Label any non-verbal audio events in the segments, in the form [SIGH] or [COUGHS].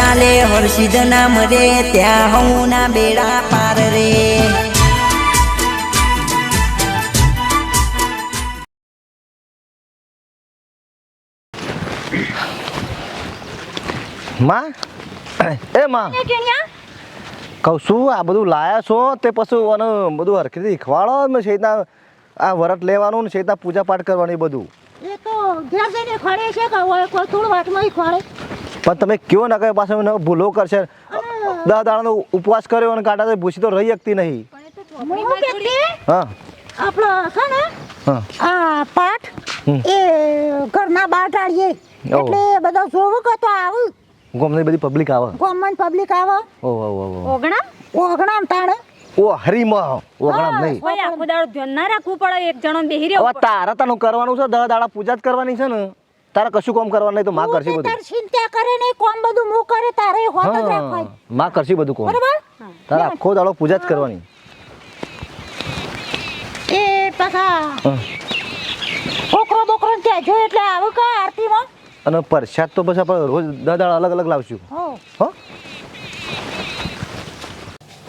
ચાલે હર્ષિદ નામ રે ત્યાં હું ના બેડા પાર રે. માં? એ માં. કહું શું આ બધું લાયા છો તે પછી અને બધું હરખેથી ખવાડો ને શેતના આ વરત લેવાનું ને શેતના પૂજા પાઠ કરવાની બધું. એ તો ઘેર જઈને ખોડે છે કે હોય કોઈ થોડું વાટમાં ખોડે પણ તમે કયો ના કહે પાછો મને ભૂલો કરશે. દસ દાડાનો ઉપવાસ કર્યો અને કાંટા ભૂસી તો રહી શકતી નહીં. હા આપણો છે ને આ પાઠ એ ઘરના બહાર ટાળીએ. એટલે બધા જોવું કે તો આવું. ગમની બધી પબ્લિક આવે. કોમન પબ્લિક આવે. ઓ ઓ ઓ ઓગણા? તાણે. ઓ હરીમાં. ઓગણામ નહીં. કોઈ આખો દાડો ધ્યાન ના રાખવું પડે એક જણો બેહી રહ્યો તારા તાનું કરવાનું છે દસ દાડા પૂજા જ કરવાની છે ને. તારે કશું કામ કરવા નહીં તો માં કરશે બધું. તાર ચિંતા કરે ને કોમ બધું મો કરે તારે હોત જ રાખવાય. માં કરશે બધું કામ. બરાબર? તારા આખો દાડો પૂજા જ કરવાની. એ પાછા. છોકરો બોકરો ત્યાં જો એટલે આવું કા આરતીમાં? અને પ્રસાદ તો પછી આપણે રોજ દસ દાડા અલગ અલગ લાવશું. હો. હો?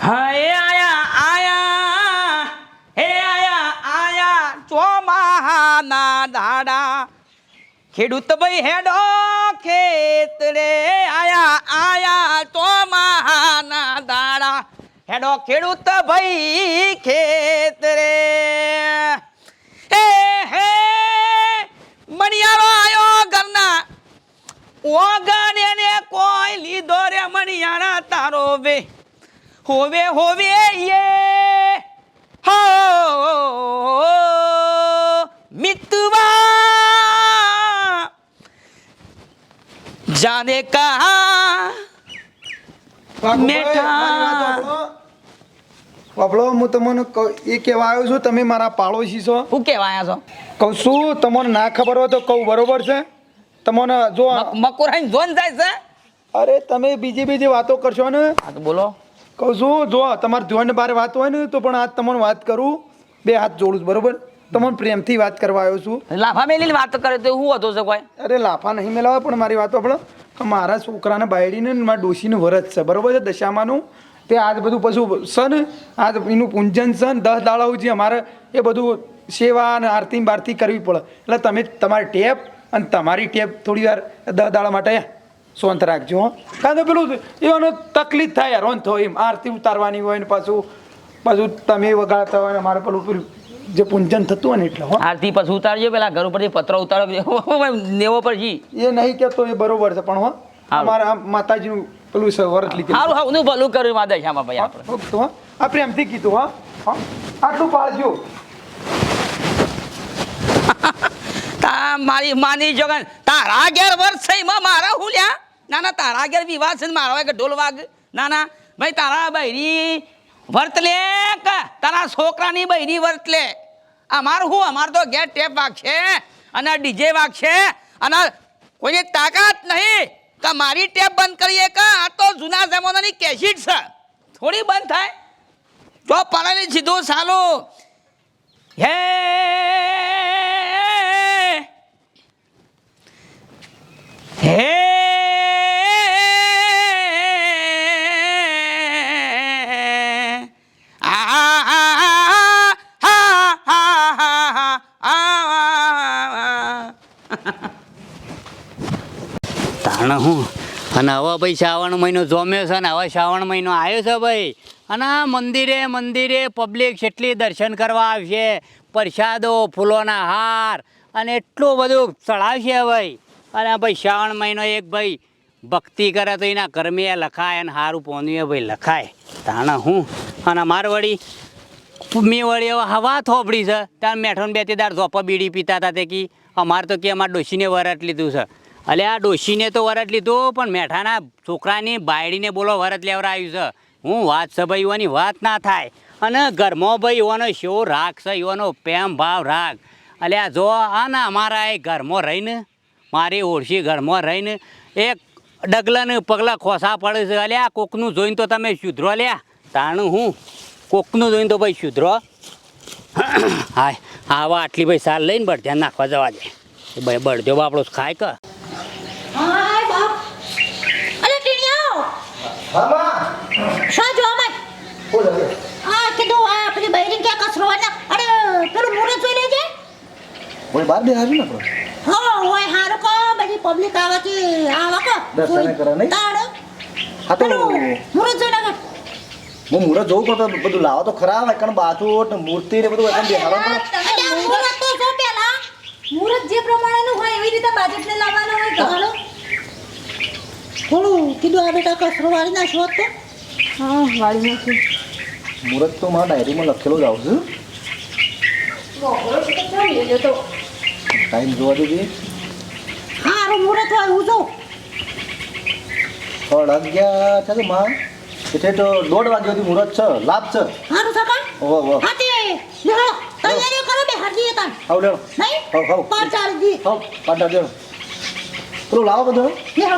એ આયા આયા હે આયા આયા ચોમાહાના દાડા. ખેડૂત ભાઈ હેડો ખેત રે આયા આયા ચોમાહાના દાડા. હેડો ખેડૂત ભાઈ ખેત રે એ હે મણિયારો આયો ઘરના. ઓગણ ને કોઈ લીધો રે મણિયારા તારો વે. હોવે હોવે યે હો જાને કહા મેઠા? હું તમને એ કહેવા આવ્યો છું તમે મારા પાડોશી છો. હું કહેવાયા છો? કહું શું તમને ના ખબર હોય તો કહું બરોબર છે? તમને જો મકુરાઈ જોન જાય છે? અરે તમે બીજી બીજી વાતો કરશો ને? હા તો બોલો. કહું છું જો તમારે ધ્યાન બારે વાત હોય ને તો પણ આજ તમને વાત કરું. બે હાથ જોડું બરોબર? તમને પ્રેમથી વાત કરવા આવ્યો છું. લાફા મેલીને વાત કરે તો હું હતો છે કોઈ? અરે લાફા નહીં મેલાવે પણ મારી વાતો આપણો મારા છોકરાને બાયડીને ને મારા ડોશીને વરત છે. બરોબર છે દશામાનું? તે આજ બધું પશુ છે ને આજ એનું પૂંજન છે ને દસ દાડા સુધી અમારે એ બધું સેવા અને આરતી બારતી કરવી પડે. એટલે તમે તમારી ટેપ અને તમારી ટેપ થોડી વાર દસ દાડા માટે સોંત રાખજો કારણ કે પેલું એવાનો તકલીફ થાય યાર હોય એમ. આરતી ઉતારવાની હોય ને પાછું પાછું તમે વગાડતા હોય ને મારે પેલું પેલું જે પૂંજન થતું હોય ને એટલે હો. આરતી પછી ઉતારજો પેલા ઘર ઉપરથી પત્ર ઉતારો [LAUGHS] નેવો પર જી. એ નહીં કહેતો એ બરોબર છે પણ હો આ માતાજીનું પેલું છે વરત લીધું સારું હા હું ભલું કર્યું માતા શ્યામા ભાઈ આપણે. તો આ પ્રેમથી કીધું હા. આટલું પાળજો. [LAUGHS] તા મારી માની જોગન તારા ઘેર વર્ષ છે એમાં મારા હું લ્યા ના ના તારા ઘેર વિવાહ છે મારા વાગે ઢોલ વાગ. ના ના ભાઈ તારા બૈરી વર્ત લે કે. તારા છોકરાની બહેરી વર્ત લે અમાર હું? અમાર તો ઘેર ટેપ વાગશે અને ડીજે વાગશે અને કોઈની તાકાત નહીં. કે મારી ટેપ બંધ કરીએ કે. આ તો જૂના જમાનાની કેસેટ છે. થોડી બંધ થાય. જો પડેલી સીધું સાલું હે. હે. તાણ હું. અને હવે ભાઈ શ્રાવણ મહિનો જોમ્યો છે ને, હવે શ્રાવણ મહિનો આવ્યો છે ભાઈ. અને મંદિરે મંદિરે પબ્લિક જેટલી દર્શન કરવા આવશે. પ્રસાદો, ફૂલોના હાર અને એટલું બધું ચડાવશે ભાઈ. અને ભાઈ શ્રાવણ મહિનો એક ભાઈ ભક્તિ કરે તો એના કર્મે લખાય અને સારું પોન્યું ભાઈ લખાય. તાણે હું. અને માર વળી, મેં વળી હવે હવા થોપડી છે. ત્યાં મેઠોન બે તે દાર ઝોપા બીડી પીતા હતા તે કી. અમારે તો કે અમારે ડોસીને વરત લીધું છે. અલે આ ડોશીને તો વરત લીધું, પણ મેઠાના છોકરાની બાયડીને બોલો વરત લેવડાવ્યું છે. હું વાત છે ભાઈ એવાની વાત ના થાય. અને ઘરમાં ભાઈ એવાનો શો રાગ છે એવાનો પ્રેમ ભાવ રાગ. અલે આ જો આ ને અમારા એ ઘરમાં રહીને, મારી ઓળશી ઘરમાં રહીને એક ડગલાને પગલા ખોસા પડે છે. અલે આ કોકનું જોઈને તો તમે સુધરો લ્યા. તાણું હું? કોકનું જોઈને તો ભાઈ સુધરો. હાય, આવા આટલી ભાઈ સાર લઈને બળધ્યાન નાખવા જવા દે. ભાઈ બળધ્યો બાપડો, ખાય કે. મામા! શું બોલો આ કીધું આ પેલી બૈરી કે કસરો વાળા અરે પેલું મૂરે જોઈ લેજે. ઓય બાર બે હારું ને હા ઓય હારું કો બધી પબ્લિક આવતી આવા કો દર્શન કરે નહીં તાળ હા તો મૂરે જોઈ હું મૂરત જોઉં તો બધું લાવો તો ખરા આવે કારણ બાજુ મૂર્તિ ને બધું એકદમ બેહાડો મૂરત જે પ્રમાણેનું હોય એવી રીતે બાજુટને લાવવાનું હોય ઘણો થોડું કીધું આ બેટા કસરો વાળી નાખો તો? હા વાળી નાખું. મુરત તો મારા ડાયરીમાં લખેલો જ આવશે. તો ટાઈમ જોવા દેજે. હારું મુરત હોય હું જોઉં. સાડા અગિયાર છે તો માં એટલે તો દોઢ વાગ્યા સુધી મુરત છે લાભ છે. હારું સકા ઓહો ઓહો. હા તે લેહો તૈયારીઓ કરો બે હાજી તાન હાવ લેવો નહીં? હાવ હાવ. પાંચ ચાર દી હાવ પાટા દેવો પેલું લાવો બધું. લેહો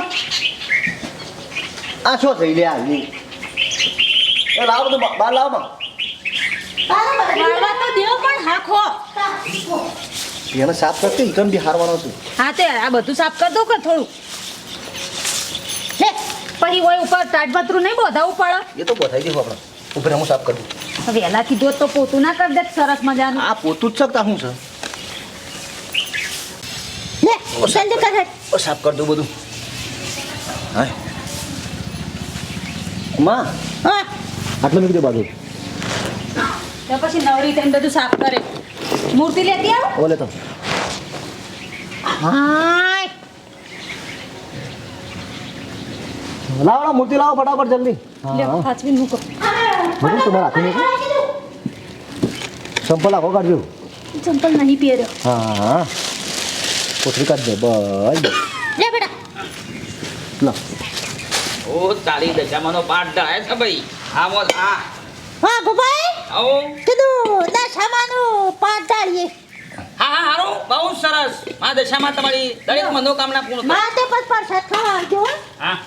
આ શું થઈ લે. આવી? એ લાવો બા- બહાર લાવો વાળવા તો દેવો પણ હાખો. એને સાફ કરતી બી હારવાનો છું. હા તે આ બધું સાફ કર દો કે થોડું? પછી હોય ઉપર તાટપત્રું નહીં બોધાવું પડે એ તો બતાવી દેવું આપણે. ઉપર હું સાફ કરી દઉં. વહેલા કીધું તો પોતું ના કરી દે સરસ મજાનું. આ પોતું જ શકતા શું છે? લે જલ્દી કર. સાફ કર દઉં બધું. હા માં? હા. આટલું મૂકી દે બાજુ. તો પછી નવરી થઈને બધું સાફ કરે. મૂર્તિ લેતી આવો. ઓલે તો હાય. લાવો મૂર્તિ લાવો ફટાફટ જલ્દી. હા. સાચવી મૂકો. બધું તમારે હાથે મૂકો સંપલ આખો કાઢજો. ચંપલ નહીં પહેર્યો. હા. હા કોથળી કાઢ દે બસ. લે બેટા. લો. ઓ તારી દશામાંનો પાઠ ધરાય છે ભાઈ. હા બોલ હા. ગોપાઈ આવો. કીધું દશામાનું પાઠ ડાળીએ હા હા હારું. બહુ સરસ. મા દશામાં તમારી દરેક મનોકામના પૂર્ણ થાય. માતે પર પ્રસાદ ખાવા આવજો હા.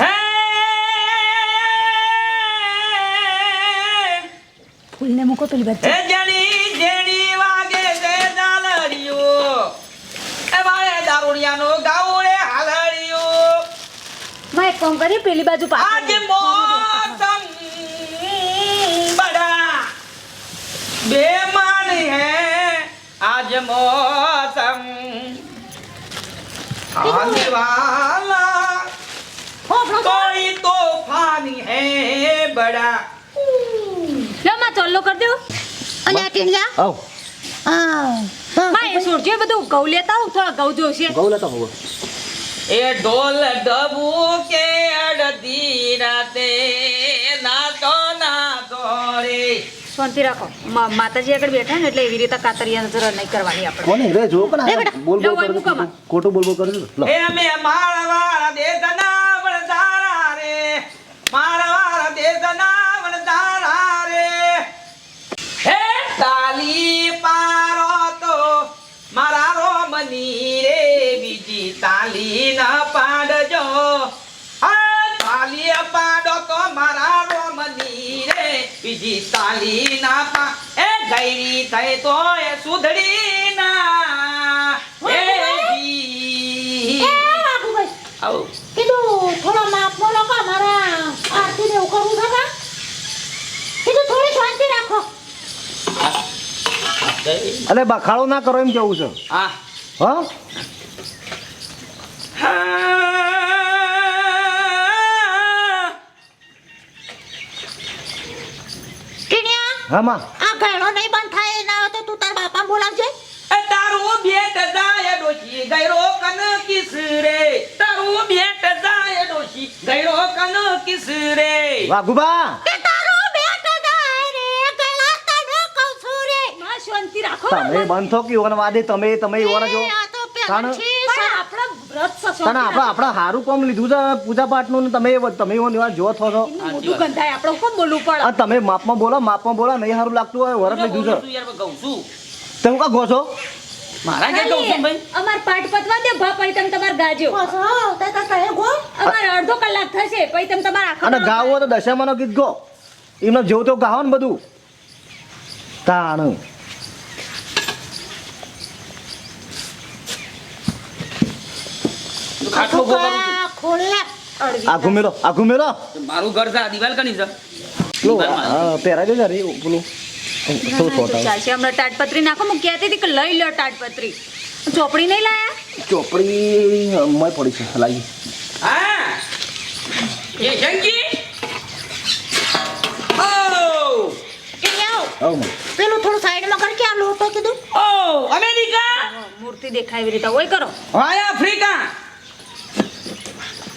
હે. ફૂલને મૂકો પેલી હે બચ્ચી જેણી જેણી વાગે છે ઝાલરિયો એ વાળે દારૂડિયાનો માં એક કોમ કરી પેલી બાજુ પાછળ આજ મોસમ બડા બેમાન હે. આજ મોસમ આને વાલા કોઈ તોફાન હે બડા. લો માં કર દેવું અને આ ટીંગલા આવ. આ માય સુરજે બધું? ગૌ લેતા હું થોડા ગૌ જોશે. ગૌ લેતા હું એ ઢોલ ડબુ કે અડધી રાતે. નાતો નાતો રે શાંતિ રાખો. માતાજી આગળ બેઠા ને એટલે એવી રીતે કાતરિયા નજર નહીં કરવાની આપણે. કોને? રે જો પણ બોલ બોલ કરે ખોટું બોલ બોલ કરે લો. એ મે માળવાળા દેશના વણઝારા રે. માળવાળા દેશના વણઝારા રે. હે તાલી તાલી ના પાડજો હા તાલી પાડો તો મારા રોમની રે. બીજી તાલી ના પા એ ગૈરી થઈ તો એ સુધડી ના એ જી. કીધું થોડો લોકો મારા આરતી ને એવું કરવું છે કા? કીધું થોડી શાંતિ રાખો. અલે બખાડો ના કરો એમ કેવું છે? હા. હા? ટીણિયા આ ગયડો નહીં બંધ થાય ના તો તું તાર બાપા બોલાવજે. એ તારું ભેટ જાય ડોશી ગયરો કન કિસ રે. તારું ભેટ જાય ડોશી ગયરો કન કિસ રે વાઘુબા કે તારો બેટ જાય રે ગયડા તને કહું છું રે. માં શાંતિ રાખો. તમે બંધો થો કે ઓન વાદે તમે તમે જો. આ તો પણ સા- આપણો વ્રત છે, તને આપણે આપણે સારું કોમ લીધું છે પૂજા પાઠનું નું તમે તમે એવો નિવાર જો થો છો. મોટું ગંધાય. આપણે કોણ બોલવું પડે? આ તમે માપમાં બોલો માપમાં બોલો નહીં સારું લાગતું હોય વરસ લીધું છે. તું યાર તમે કા ગો છો? મારા કે કહું છું ભાઈ. અમાર પાઠ પતવા દે ભા પછી તમે તમારે ગાજો. અમારે અડધો કલાક થશે પછી તમે તમાર આખો અને ગાવો ગાવું તો દશામાનો ગીત ગો. એમનો જેવું તો ગાવો ને બધું. તાણ. ખાટલો ઊભો કરું આ ખોલે. અડવી. આ ઘુમેલો આ ઘુમેલો છું. મારું ઘર છે આ દિવાલ કની છે? પેલું રે શું છોટા ચાલશે. હમણાં તાટપત્રી નાખો હું કહેતી હતી કે લઈ લો તાટપત્રી ચોપડી નહીં લાયા? ચોપડી મય પડી છે લાગી હા. એ શંકી ઓ! અહીંયા માં પેલું થોડું સાઈડમાં કર કે આ લોટો કીધું? ઓ અમેરિકા? મૂર્તિ દેખાય એવી રીતે. ઓય કરો.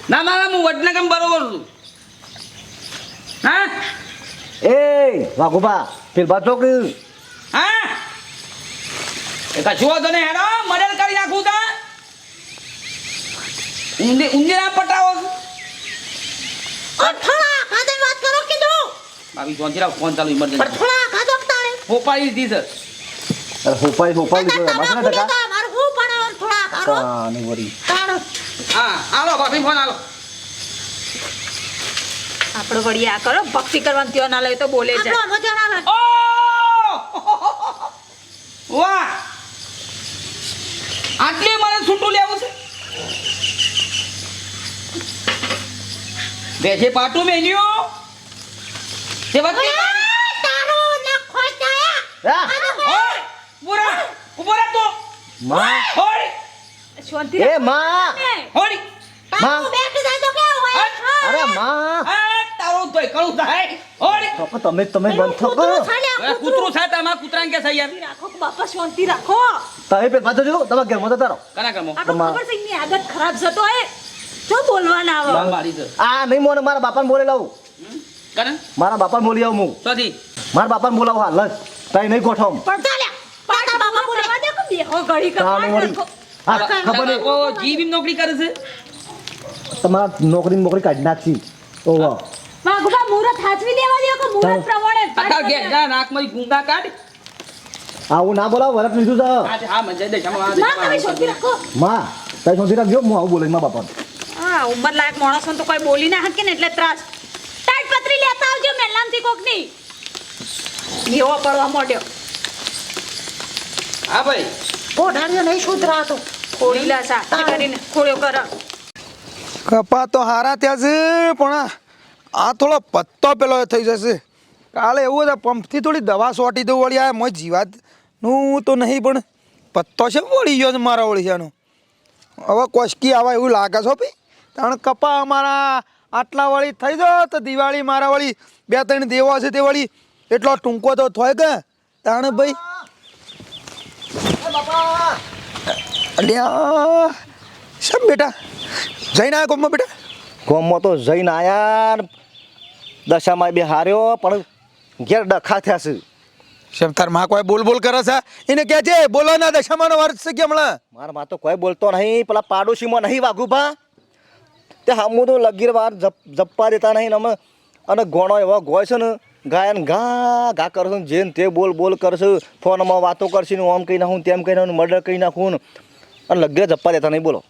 ના ના ના હું વડનગમ બરોબર છું. હા? એ વાઘુભા પેલ બાતો કે હા? એ કશું વાંધો નહીં હેડો મર્ડર કરી નાખું તા. ઉંદે ઉંદેરા પટાવો. અને કાદે વાત કરો કીધું. ફોન ચલાવ ફોન ચાલુ ઇમરજન્સી થોડા કાદો તાણે હોપાઈ દીધી અરે હોપાઈ હોપાઈ તારા દીધો માસના ખુલે ટકા તો મારું હું પણ કાને વરી હા હાલો ભાભી ફોન હાલો. આપણે વળી આ કરો ભક્તિ કરવાનું ત્યો ના લઈ તો બોલે છે આપણો મજા ઓ! વાહ! આટલી મારે છૂટું લેવું છે? બેસે પાટું મેલ્યો તે વાત તારો નખો હા તું. માં. હોડી, શાંતિ એ માં! હોડી. તારું બેઠ જાય તો કેવું હોય? અરે માં! તારું તોય કળું થાય. હોડી. તો તમે તમે બંધ થો કરો કૂતરું. છે તમારા કૂતરાને કે છે યાર રાખો બાપા શાંતિ રાખો. તમે પેલ બાતો જો તમારા ઘરમાં જતા રહો. કના કર્મો આપણે ખબર છે એમની આદત ખરાબ છે એ. જો બોલવાના આવે. બાપ મારી છે. આ નહીં મોને મારા બાપાને બોલે લાવું. કને? મારા બાપાને બોલી આવું હું. સોથી. મારા બાપાને બોલાવું હાલ તઈ નહીં ગોઠવ. પણ ચાલ્યા પાટા બાપા બોલે દે કે બેહો ઘડી કર તાને વળી. હા ખબર નહીં. ઓ જી બીમ નોકરી કરે છે? તમારા નોકરી નોકરી કાઢી નાખી ઓહો વાઘુબા મુરત હાચવી દેવા દો કે પ્રમાણે નાકમાં ગુંગા કાઢ. આવું ના બોલાવ વરત લીધું છે. હા મજા દે તમે રાખો. માં તઈ સુધી રાખજો હું આવું બોલે બાપાને. હા ઉંમર લાયક માણસો તો કોઈ બોલી ના હકે ને એટલે ત્રાસ. તાટપત્રી લેતા આવજો મેલામથી કોકની એવો પડવા માંડ્યો. હા ભાઈ. પોઢાડીઓ નહીં શુદ્ધ ખોડી કરીને કર. કપા તો હારા થયા છે પણ આ થોડો પત્તો પેલો થઈ જશે. કાલે એવું હતું પંપથી થોડી દવા સોટી દઉં વળી આ મોય જીવાતનું તો નહીં પણ પત્તો છે વળી ગયો છે મારા વળી છે હવે કોશકી આવા એવું લાગે છે ભાઈ. કારણ કપા અમારા આટલા વળી થઈ જાય તો દિવાળી મારા વળી બે ત્રણ દેવો છે તે વળી. એટલો ટૂંકો તો થાય કે. તાણ ભાઈ. અલ્યા શેમ બેટા? જઈને આવ્યા ગોમમાં બેટા? ગોમમાં તો જઈને આયા દશામાં બે હાર્યો પણ ઘેર ડખા થયા છે. શેમ તારમાં કોઈ બોલ બોલ કરે છે? એને કહે છે બોલો ના દશામાનો વર્ષ છે કે હમણાં? મારા માં તો કોઈ બોલતો નહીં પેલા પાડોશીમાં નહીં વાઘુભા તે હામું તો લગીર વાર જપ જપ્પા દેતા નહીં અમે. અને ગોણો એવો ગોય છે ને ગાયન ઘા ઘા કરશું જેન તે બોલ બોલ કરશે ફોનમાં વાતો કરશે ને ઓમ કહી નાખું તેમ કહી નાખું મર્ડર કહી નાખું અને લગ્ન જપ્પા દેતા નહીં બોલો.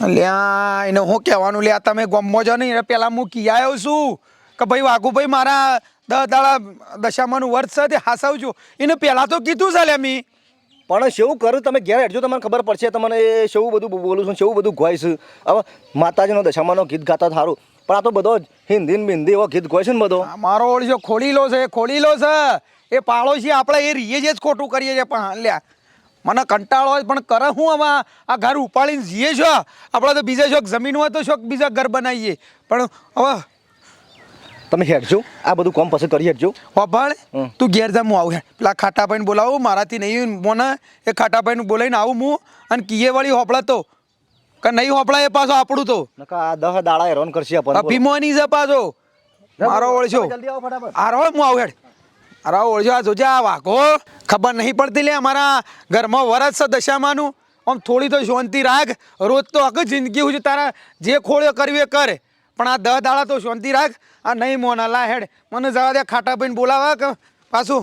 લ્યા એને હું કહેવાનું લ્યા તમે ગમો છો નહીં? પેલા હું કી આવ્યો છું કે ભાઈ વાઘુભાઈ મારા દસ દાડા દશામાનું વર્ષ છે તે હાસવ છું. એને પહેલાં તો કીધું છે લે મી. પણ શેવું કરું? તમે ઘેર હેઠજો તમને ખબર પડશે તમને એ શેવું બધું બોલું છું શેવું બધું ગોય છે હવે માતાજીનો દશામાનો ગીત ગાતા સારું પણ આ તો બધો હિન્દી ને બિંદી એવો ગીત ગોય છે ને બધો. મારો ઓળશો ખોલીલો છે ખોલીલો છે. એ પાડોશી આપણે એ રીએ જ ખોટું કરીએ છીએ પણ લ્યા. મને કંટાળો હોય પણ કરે હું આમાં? આ ઘર ઉપાડીને જઈએ છો? આપણે તો બીજા શોખ જમીન હોય તો શોખ બીજા ઘર બનાવીએ. પણ હવે તમે હેડજો. આ બધું કોમ પછી કરી હેડજો. વાભાળ તું ઘેર જા હું આવું. પેલા ખાટાભાઈને બોલાવું મારાથી નહીં મોને એ ખાટાભાઈને બોલાવીને આવું હું. અને કીએ વાળી હોપળા તો. કે નહીં હોપળા એ પાછો આપણું તો. આ દહ દાડા હેરાન કરશે ભીમો નહીં છે પાછો. મારો વળશો આરો હું આવું હેડ. આરો ઓળજો આ જોજે આ વાઘો ખબર નહીં પડતી લે અમારા ઘરમાં વરસ છે દશામાનું. આમ થોડી તો શાંતિ રાખ. રોજ તો આખી જિંદગી હું તારા જે ખોળ્યો કરવી એ કરે. પણ આ દહ દાડા તો શાંતિ રાખ. આ નહીં મોના લા હેડ. મને જવા દે ખાટા ભાઈને બોલાવા કે પાછું.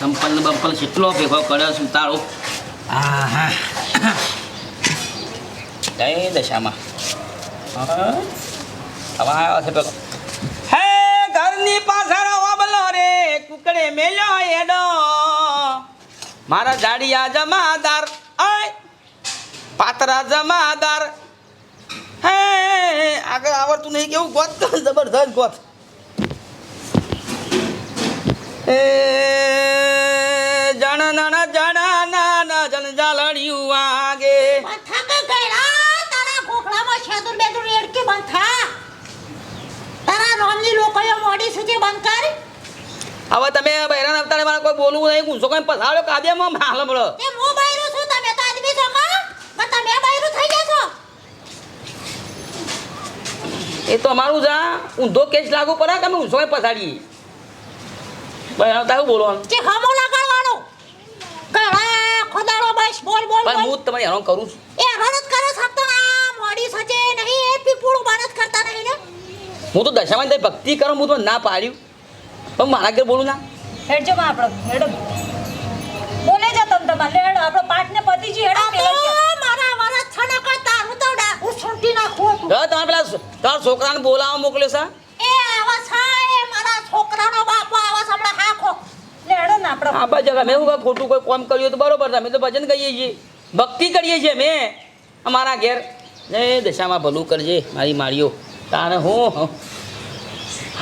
સંપલ બંપલ કેટલો ભેગો કર્યો છું તારો હા હા. જય દશામાં. હવે આવ્યો છે પેલો. હે ઘરની મારા જાડિયા જમાદાર પાતરા જમાદાર. હે, આગળ આવડતું નહીં કેવું? ગોત જબરદસ્ત ગોત. એ જણ નણ જણ ના જન જાલડિયું વાગે બંધા ગયડા તારા રોમની લોકોએ મોડી સુધી બંધ કર. હવે તમે બહેરાન અવતારે મારે કોઈ બોલવું નહીં ગુસ્સો કોઈ કાદે માં હાલ મળો. એ હું બૈરું છું તમે તો આદમી છો કા પણ તમે બૈરું થઈ ગયા છો. એ તો અમારું આ. ઊંધો કેસ લાગુ પડે કે અમે ઊંધો કોઈ પસાડીએ બહેરાન અવતાર બોલવાનું? કે હમો લગાડવાનો. ગળા ખોદાડો બસ બોલ બોલ પણ હું જ તમારી હેરાન કરું છું. એ હરત કરે શકતો ના મોડી સજે નહીં એ પીપુડું બારત કરતા નહીં ને. હું તો દશામાં ભક્તિ કરું હું તો ના પાડ્યું. પણ મારા ઘેર બોલું ના. હેડજો માં આપણો હેડો. બોલે જા તમ તમારે હેડો આપણો પાઠ ને પતિજી હેડો મારા મારા હું તારું તો ડા હું છૂટી નાખું છું. તમે પેલા તાર છોકરાને બોલાવવા મોકલે છે એ આવા છે એ મારા છોકરાનો બાપો આવા હમણાં હાખો હેડો ને આપણો આ બાજુ અમે એવું કાંઈ ખોટું કોઈ કામ કર્યું તો બરોબર છે. અમે તો ભજન કહીએ છીએ. ભક્તિ કરીએ છીએ મેં અમારા ઘેર. જય દશામાં ભલું કરજે મારી માળીઓ. તારે હું?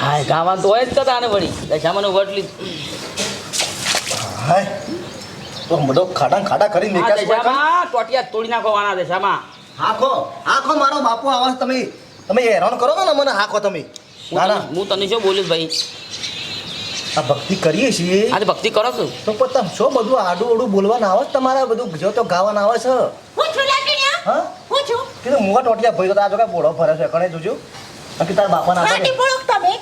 હાય ગાવા તો હોય જ તો આને વળી. દશામાં વટ લીધું હાય. તો બધો ખાડા ખાડા કરી કામ? દશામાં ટોટિયા તોડી નાખો વાના દશામાં હાખો હાખો મારો બાપુ આવાજ તમે તમે હેરાન કરો છો ને મને હાખો તમે. હું ના તને- ના હું તને શું બોલીશ ભાઈ? આ ભક્તિ કરીએ છીએ. આજે ભક્તિ કરો છો. તો પણ તમે શું બધું આડું ઓડું બોલવાનું આવે છે તમારે? બધું જો તો ગાવાનું આવે છે. હું છું લાકડીયા હા? હું છું. કીધું મુવા ટોટિયા ભાઈ તો આ જો કાંઈ બોળો ફરે છે કણે જોજો. કે તારા બાપાના હતા લાટી ને તમે.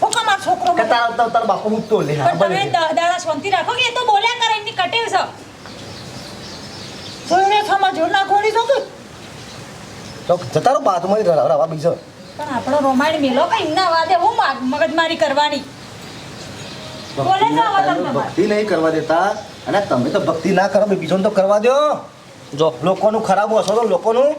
ઓ કમા છોકરો કે તારા તારા તારા બાપુ મૂકતો લે હા, પણ તમે દાડા શાંતિ રાખો કે એ તો બોલ્યા કરે એમની કટે છે. જોઈને સમજો ના ગોળી જો તો? જતારો જતા રહો બાથમાં રવા બીજો. પણ આપણો રોમાણ મેલો કઈ ના વાદે હું માગ- મગજમારી કરવાની? બોલે તો આવો તમે ભક્તિ નહીં કરવા દેતા. અને તમે તો ભક્તિ ના કરો બીજો બીજોને તો કરવા દો. જો લોકોનું ખરાબ હશો તો લોકોનું.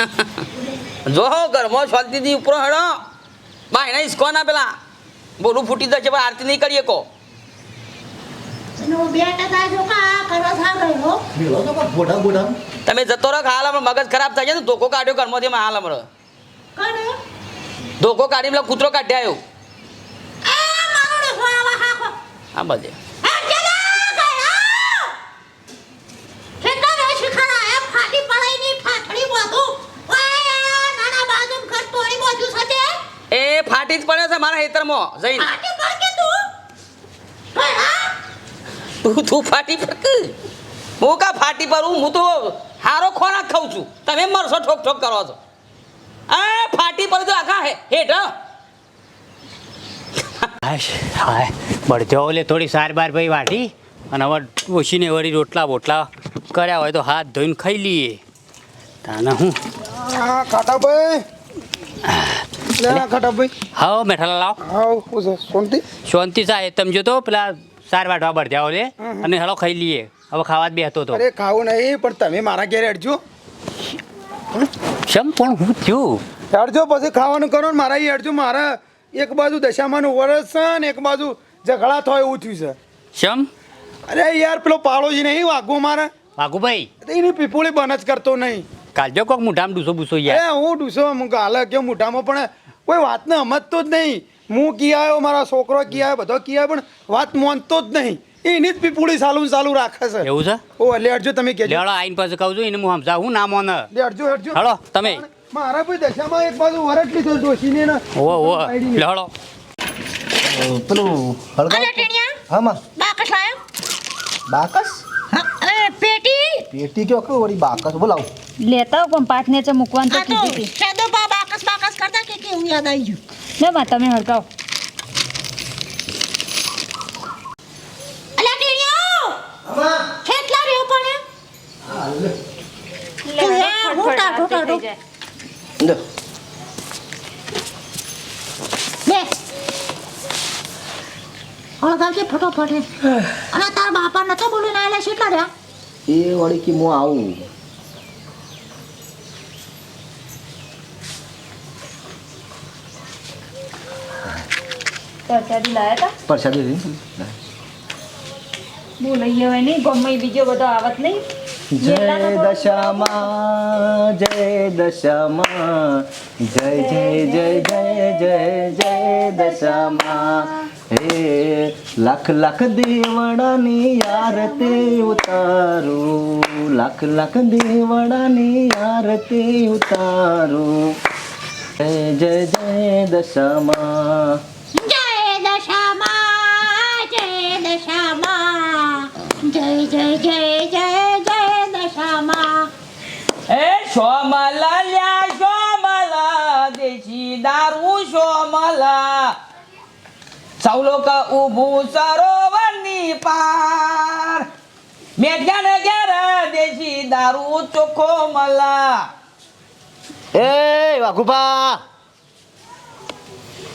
[LAUGHS] જો ઘરમાં શાંતિથી ઉપરો હેડો. બા એને હિસકો ના પેલા. બોલું ફૂટી જશે પણ આરતી નહીં કરીએ કો. તમે જતો રહો હાલ હમણાં મગજ ખરાબ થાય છે ને ધોકો કાઢ્યો ઘરમાંથી હાલ હમણાં ધોકો કાઢી પેલા કૂતરો કાઢી આવ્યો. આ મારો ને આવા હાખો આ બધે. ફાટી પડાઈ ની ઠાઠડી બધું. એ ફાટી જ પડ્યો છે મારા હેતરમાં જઈને. પડ તું? તું તું ફાટી પડક હું કા ફાટી પડું? હું તો હારો ખોરાક ખાઉં છું. તમે મરશો ઠોક ઠોક કરો છો. આ ફાટી પડે તો આખા હે- હેઠ હં. હાશ, હાય. બળજો ઓલે થોડી સાર બાર ભાઈ વાટી અને હવે ઓછીને વળી રોટલા બોટલા કર્યા હોય તો હાથ ધોઈને ખાઈ લઈએ. તાને હું આ ખાટાભાઈ લે ખાટાભાઈ હા મેઠાલા લાવ. આવ હું છે શાંતિ? શાંતિ સાહેબ તમે જો તો પેલા સાર વાટવા અને હેળો ખાઈ લઈએ. હવે ખાવા જ બેસતો તો. અરે ખાવું નહીં પણ તમે મારા ઘેર હેડજો શમ પણ હું થયું? અડજો પછી ખાવાનું કરો ને મારા અહીં હેડજો મારા એક બાજુ દશામાનું વરસ છે ને એક બાજુ ઝઘડા થાય એવું થયું છે. શમ? અરે યાર પેલો પાડોશી નહીં વાઘુ મારા. વાઘુભાઈ? એની પીપુળી બન જ કરતો નહીં. કાલજો કોક મુઠામ ડૂસો બૂસો એ યાર હું ડૂસો હું ગાલે કે મોઢામાં પણ કોઈ વાતને સમજતો જ નહીં. હું કી આવ્યો મારા છોકરો કી આવ્યો બધો કી આવ્યો પણ વાત માનતો જ નહીં. એની જ પીપુળી ચાલુ ને ચાલુ રાખે છે. એવું છે? ઓ એટલે અડજો તમે કે લેવડો આઈન પાસે કહું છું એને હું સમજા હું ના મોન. અડજો અડજો હળો તમે. મારા ભાઈ દશામાં એક બાજુ વરટ લીધો ડોશીને ને ઓ ઓ લેવડો પેલું હળગા હા માં બાકસ લાયો. બાકસ? હા અરે પેટી? પેટી કયો કે વળી બાકસ? બોલાવ. લેતા પણ પાઠ છે મૂકવાનું તો કીધું હતી શેદો બા બાકસ બાકસ કરતા કે કેવું યાદ આવી ગયું? લે બા તમે હળગાવો. અલા ટીણિયા અમા ખેતલા રહ્યો પણ હા લે. હું થઈ ટાઢું. જાય. લે. બે હળગાવજે ફટોફટ હે. અને તારા બાપા નતો બોલીને આયેલા કેટલા રહ્યા? એ વળી કે હું આવું. પ્રસાદી લાયા તા? પરસાદી બોલાઈ હોય નહીં ગમે બીજો બધો આવત નહીં. જય દશામાં જય દશામાં જય જય જય જય જય જય દશામાં. હે લાખ લાખ દેવડાની આરતે ઉતારું. લાખ લાખ દેવડાની આરતે ઉતારું. જય જય જય દશામાં. જય જય જય જય જય દશામાં. એ સોમલા લ્યા સોમલા દેશી દારૂ સોમલા સૌ લોકો ઊભું સરોવરની પાર. મેઘ્યા ને ઘેર દેશી દારૂ ચોખ્ખો મલા. એ વાઘુભા.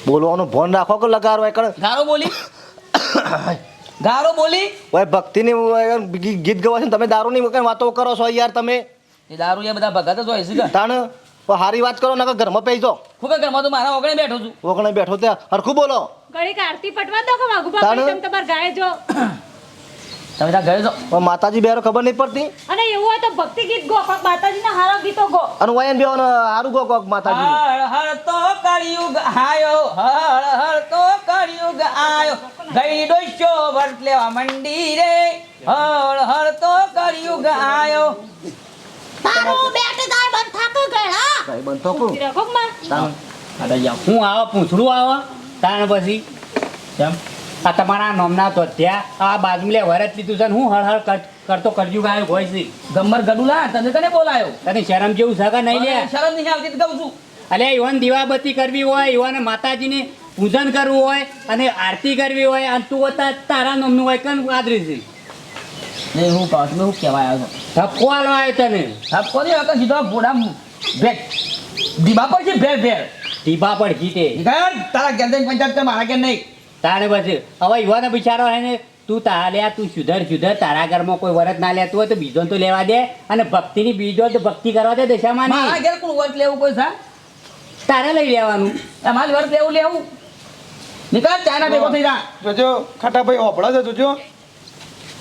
બોલવાનું ભોન રાખો કે લગાડો કણ ગારો બોલી. [COUGHS] ગારો બોલી. ઓય ભક્તિની ની ગીત ગવા છે તમે દારૂની વગર વાતો કરો છો યાર તમે? એ દારૂ એ બધા ભગત જ હોય છે તાણ હારી વાત કરો નકર ઘરમાં પહેજો હું કે ઘરમાં તો મારા ઓગણે બેઠો છું. ઓગણે બેઠો ત્યાં હરખું બોલો. ઘડીક કારતી પટવા દો કે વાગુ? ભાઈ તમે તમારા ગાય જો. [COUGHS] તમે ત્યાં ગયો છો? પણ માતાજી બેરો ખબર નહીં પડતી. અને એવું હોય તો ભક્તિ ગીત ગો કોક માતાજીના હારા ગીતો ગો. અને વયન બેન હારું ગો કોક માતાજી હળ હળ તો કળિયુગ આયો હળ હળ તો કળિયુગ આયો. ગઈ ડોશો વર્ત લેવા મંડી રે હળ હળ તો કળિયુગ આયો. તારું બેટ દાય બંધ થાક ગયેલા ભાઈ બનતો કુ રાખો માં. તાણ હું આવા પૂછડું આવા? તાણ પછી? કેમ? આ તમારા નોમના તો ત્યાં આ બાજુ લે વરત લીધું છે ને હું હળ હળ કર- કરતો કરજુ ગાયો હોય છે. ગમ્મર ગડુલા તને કને બોલાયો. તને શરમ જેવું છે કે નહીં લે? શરમ નહીં આવતી કહું છું. અલે યુવાન દીવાબત્તી કરવી હોય યુવાને માતાજીને પૂજન કરવું હોય અને આરતી કરવી હોય અને તું હતા તારા નોમનું હોય કન આદરી છે નહીં હું કહું હું કહેવાય આવ્યો ધપકો આવ્યો તને. ધપકો નહીં વખત સીધો બોડા ભેટ. દીબા પર છે ભેર ભેર દીવા પર જીતે તારા જઈને પંચાયત મારા કે નહીં. તાણે પછી હવે યુવાનો બિચારો હે ને તું તારા લે તું સુધર સુધર તારા ઘરમાં કોઈ વરત ના લેતું હોય તો બીજો તો લેવા દે. અને ભક્તિની બીજો તો ભક્તિ કરવા દે દશામાં મારા ઘેર કોણ વર્ત લેવું કોઈ સા? તારે લઈ લેવાનું. તમારે વર્ત લેવું લેવું. નિકાલ ચાના ભેગો થઈ જા. જોજો ખાટાભાઈ ઓપડા છો જોજો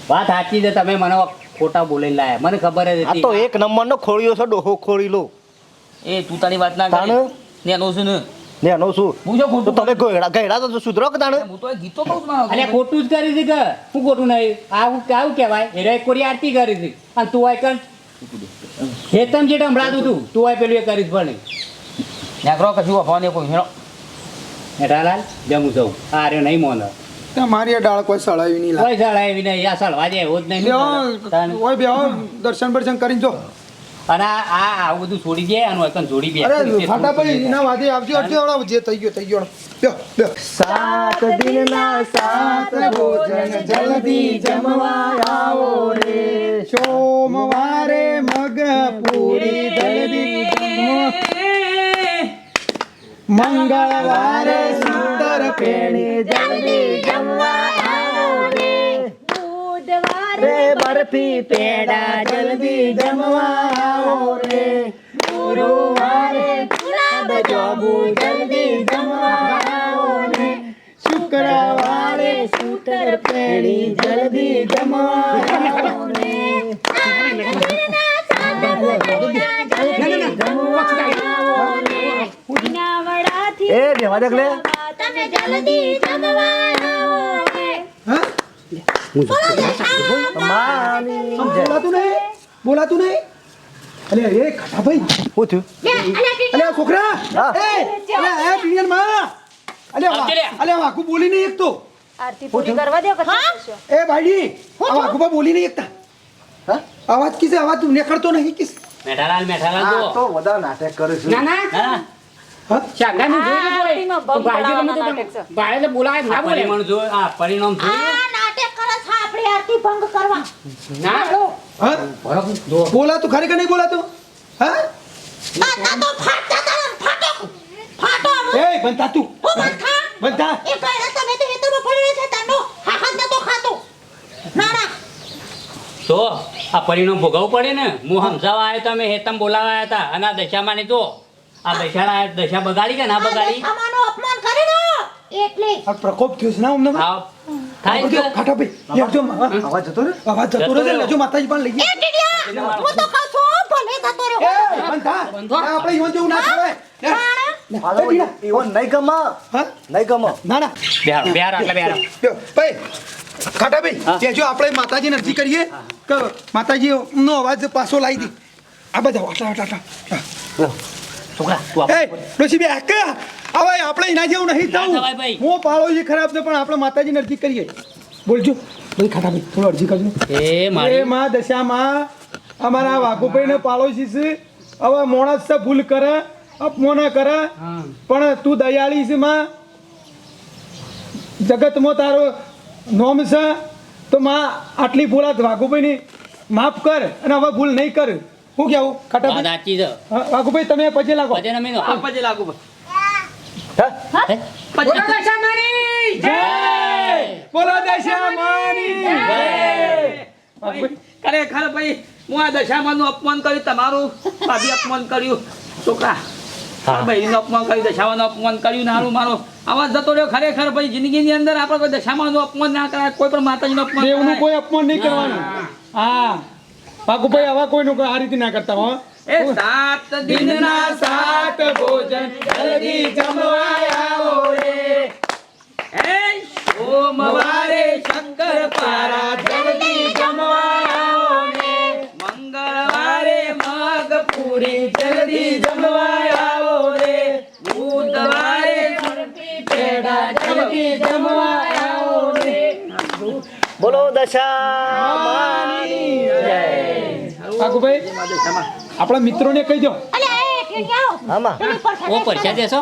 વાત સાચી છે તમે મને ખોટા બોલી લાયા મને ખબર જ આ તો એક એક નંબરનો ખોળ્યો છે ડોહો ખોળી લો એ તું તારી વાત ના કર. ને નેનો છું ને. ને એનો શું? હું જો ખોટું તમે ગયડા ગયડા તો સુધરો કે તાણે? હું તો એ ગીતો કહું છું. અરે ખોટું જ કરી છે કે? હું ખોટું નહીં? આવું આવું કહેવાય? એ રે કોરી આરતી કરી છે. અને તું આય કર હેતમ જેટ હમણાં તું તું આય પેલું એ કરીશ પણ નેકરો કશું અફવા નહીં કોઈ હેરો હેઠાલાલ જમું સૌ આ રે નહીં મોન. તમારી ડાળ કોઈ સળાવી નહીં લાગે કોઈ સળાવી નહીં આ સળવા દે હોત જ નહીં. દર્શન બર્શન કરીને જો. અને આ આ આવું બધું છોડી દે અને એકન જોડી બે. અરે ખાટાભાઈ એના વાદે આવજો અટકે ઓળા જે થઈ ગયો થઈ ગયો. બેહો બેહો સાત દિનના સાત ભોજન જલ્દી જમવા આવો રે. સોમવારે મગ પૂરી જલ્દી જમો. મંગળવારે સુંદર પેણી જલ્દી જમવા રે બરફી પેડા જલ્દી જમવા રે ગુરુવારે ગુલાબ જાંબુ જલ્દી જમવા રે શુક્રવારે સૂતર પેડી જલ્દી જમવા રે એ રેવા દેખલે તમે જલ્દી જમવા બોલાતું નહીં બોલાતું નહીં અલે એ ખાટાભાઈ શું થયું લે અલે છોકરા લે. અવાજ કિસે અવાજ તું નીકળતો નહીં કીસ મેઠાલાલ મેઠાલાલ તો વધારે નાટક કરે છે ના ના શાંગાનું જોઈ. ભંગ ભાઈજી તમે તો. ભાઈ બોલાય ના બોલે પરિણામ જો આ પરિણામ જોયું આ નાટક કરે છે ભંગ કરવા. ના. હા? બોલા જો બોલાતું ખરેખર નહીં બોલાતું? હા? ના તો ફાટતા તારા ફાટો. ફાટો એ બનતા તું. ઓ બનતા. બનતા. એ કઈરા તમે તો હેતુમાં પડી રહ્યા છે તાંડો હા હા નતો ખાતો. ના ના. તો આ પરિણામ ભોગવવું પડે ને? હું સમજાવવા આવ્યો તમે હેતમ બોલાવા આવ્યા હતા. અને આ દશામાં ને જો આ દશા દશા બગાડી કે ના બગાડી? અપમાન કરે ને એટલે આ પ્રકોપ થયો છે ના અમને આવ થાય છે. ખાટાભાઈ લેજો અવાજ જતો રે અવાજ જતો રે લેજો માતાજી પણ લઈ ગયા ટીડિયા હું તો કહું છું ભલે થતો રે બંધા બંધ. આપણે ઈવન જેવું ના થવાય. લે, લે, હાલો, એ બીડા. ઈવન નહીં ગમે. હા? નહીં ગમે. ના ના. બેહારો બેહારો એટલે બેહારો ભાઈ ખાટાભાઈ કહેજો આપણે માતાજીને અરજી કરીએ કે માતાજી નો અવાજ પાછો લાવી દી. આ બધા આટલા આટલા આટલા. છોકરા તું એ ડોશી બે હક હવે આપણે એના જેવું નહીં થવું. હું પાળો છે ખરાબ છે પણ આપણે માતાજી અરજી કરીએ. બોલજો ભાઈ ખાટાભાઈ થોડું અરજી કરજો. એ મારે. માં દશામાં અમારા વાઘુભાઈને પાડોશી છે હવે મોણસ છે ભૂલ કરે અપમોના કરે. પણ તું દયાળી છે માં. જગતમાં તારો નોમ છે. તો માં આટલી ભૂલ આ વાઘુભાઈની માફ કર અને હવે ભૂલ નહીં કર. શું કેવું ખાટા હા, વાઘુભાઈ તમે પછી લાગો. પછી લાગુ. હે? જય! બોલો દશામાની! ભાઈ, ખરેખર ભાઈ હું આ દશામાનું અપમાન કર્યું તમારું ભાભી અપમાન કર્યું. છોકરા. બહેરીનું અપમાન કર્યું દશામાનું અપમાન કર્યું નારું મારો આવાજ જતો રહ્યો. ખરેખર ભાઈ જિંદગીની અંદર આપણે કોઈ દશામાનું અપમાન ના કરાય કોઈ પણ માતાજીનું અપમાન દેવનું કોઈ અપમાન નહીં કરવાનું. હા. વાઘુભાઈ આવા કોઈનું આ રીતે ના કરતા હો. એ સાત દિનના સાત ભોજન જલ્દી જમવાયા રે. એ સોમવારે શંકર પારા જલ્દી જમવાયા ને મંગળવારે મગ પૂરી જલ્દી જમવાયા રે. બુધવારે સુરતી પેડા જલ્દી જમવાયા રે. બોલો દશા વાઘુભાઈ આપણા મિત્રોને કહી દો. આમાં. ઓ પરસ્યા દેશો.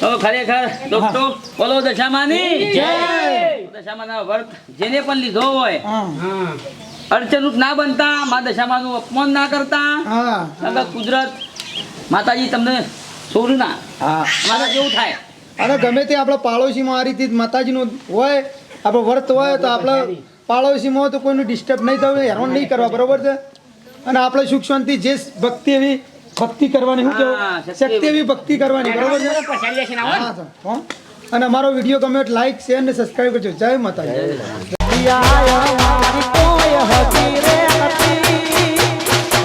તો ખરેખર દોસ્તો બોલો દશામાની. જય. દશામાના વર્ત જેને પણ લીધો હોય હા. અડચણરૂપ ના બનતા મા દશામાનું અપમાન ના કરતા કુદરત માતાજી તમને સોરું ના. મારા જેવું થાય. અને ગમે તે આપણા પાડોશીમાં આ રીતે માતાજીનું હોય આપણો વર્ત હોય તો આપણા પાડોશીમાં હોય તો કોઈનું ડિસ્ટર્બ નહીં થવું હેરાન નહીં કરવા બરોબર છે? અને આપણે સુખ શાંતિ જે ભક્તિ એવી ભક્તિ કરવાની હું કેવું? શક્તિ એવી ભક્તિ કરવાની બરોબર છે? અને અમારો વીડિયો ગમે લાઈક શેર ને સબસ્ક્રાઈબ કરજો. જય માતા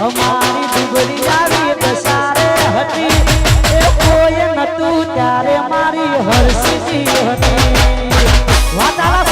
અમારી હતી ત્યારે મારી હરસી હતી. વાતાવરણ